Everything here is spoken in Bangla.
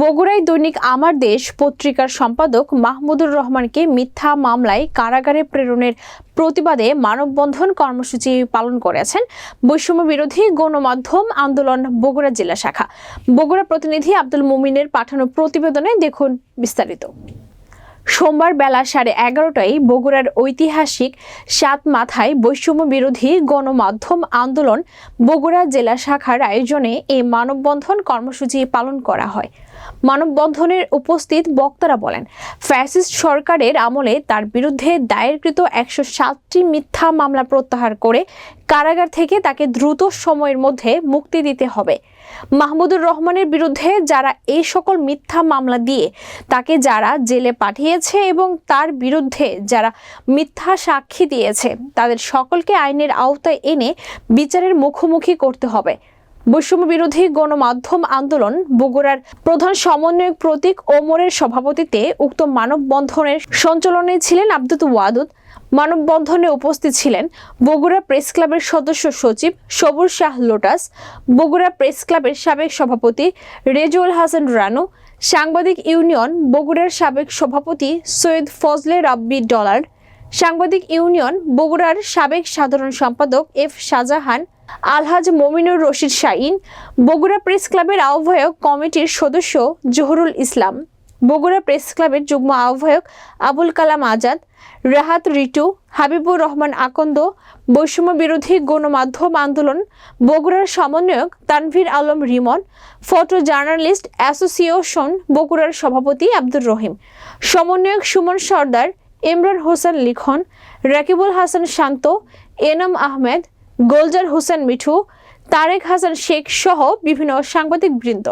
বগুড়ায় দৈনিক আমার দেশ পত্রিকার সম্পাদক মাহমুদুর রহমানকে মিথ্যা মামলায় কারাগারে প্রেরণের প্রতিবাদে মানববন্ধন কর্মসূচি পালন করেছেন বৈষম্য বিরোধী গণমাধ্যম আন্দোলন বগুড়া জেলা শাখা। বগুড়া প্রতিনিধি আব্দুল মুমিনের পাঠানো প্রতিবেদনে দেখুন বিস্তারিত। সোমবার বেলা সাড়ে এগারোটায় বগুড়ার ঐতিহাসিক সাত মাথায় বৈষম্য বিরোধী গণমাধ্যম আন্দোলন বগুড়া জেলা শাখার আয়োজনে এই মানববন্ধন কর্মসূচি পালন করা হয়। মানববন্ধনের উপস্থিত বক্তারা বলেন, ফ্যাসিস্ট সরকারের আমলে তার বিরুদ্ধে দায়েরকৃত একশো সাতটি মিথ্যা মামলা প্রত্যাহার করে কারাগার থেকে তাকে দ্রুত সময়ের মধ্যে মুক্তি দিতে হবে। মাহমুদুর রহমানের বিরুদ্ধে যারা এই সকল মিথ্যা মামলা দিয়ে তাকে যারা জেলে পাঠিয়েছে এবং তার বিরুদ্ধে যারা মিথ্যা সাক্ষী দিয়েছে, তাদের সকলকে আইনের আওতায় এনে বিচারের মুখোমুখি করতে হবে। বৈষম্য বিরোধী গণমাধ্যম আন্দোলন বগুড়ার প্রধান সমন্বয়ক প্রতীক ওমরের সভাপতিতে উক্ত মানববন্ধনের সঞ্চালনে ছিলেন আব্দুত ওয়াদুদ। মানববন্ধনে উপস্থিত ছিলেন বগুড়া প্রেস ক্লাবের সদস্য সচিব সবুর শাহ লোটাস, বগুড়া প্রেস ক্লাবের সাবেক সভাপতি রেজুল হাসান রানু, সাংবাদিক ইউনিয়ন বগুড়ার সাবেক সভাপতি সৈয়দ ফজলে রাব্বি ডলার, সাংবাদিক ইউনিয়ন বগুড়ার সাবেক সাধারণ সম্পাদক F Shahjahan, Alhaj Mominur Rashid Shine Bogura press ক্লাবের আহ্বায়ক কমিটির সদস্য জহুরুল ইসলাম। বগুড়া প্রেস ক্লাবের যুগ্ম আহ্বায়ক আবুল কালাম আজাদ, রাহাত রিটু, হাবিবুর রহমান আকন্দ, বৈষম্য বিরোধী গণমাধ্যম আন্দোলন, বগুড়ার সমন্বয়ক Tanvir Alam Rimon, photo journalist association বগুড়ার সভাপতি আব্দুর রহিম, সমন্বয়ক সুমন সর্দার, ইমরান হোসেন লিখন, রাকিবুল হাসান শান্ত, এনম আহমেদ, গোলজার হোসেন মিঠু, তারেক হাসান শেখ সহ বিভিন্ন সাংবাদিক বৃন্দ।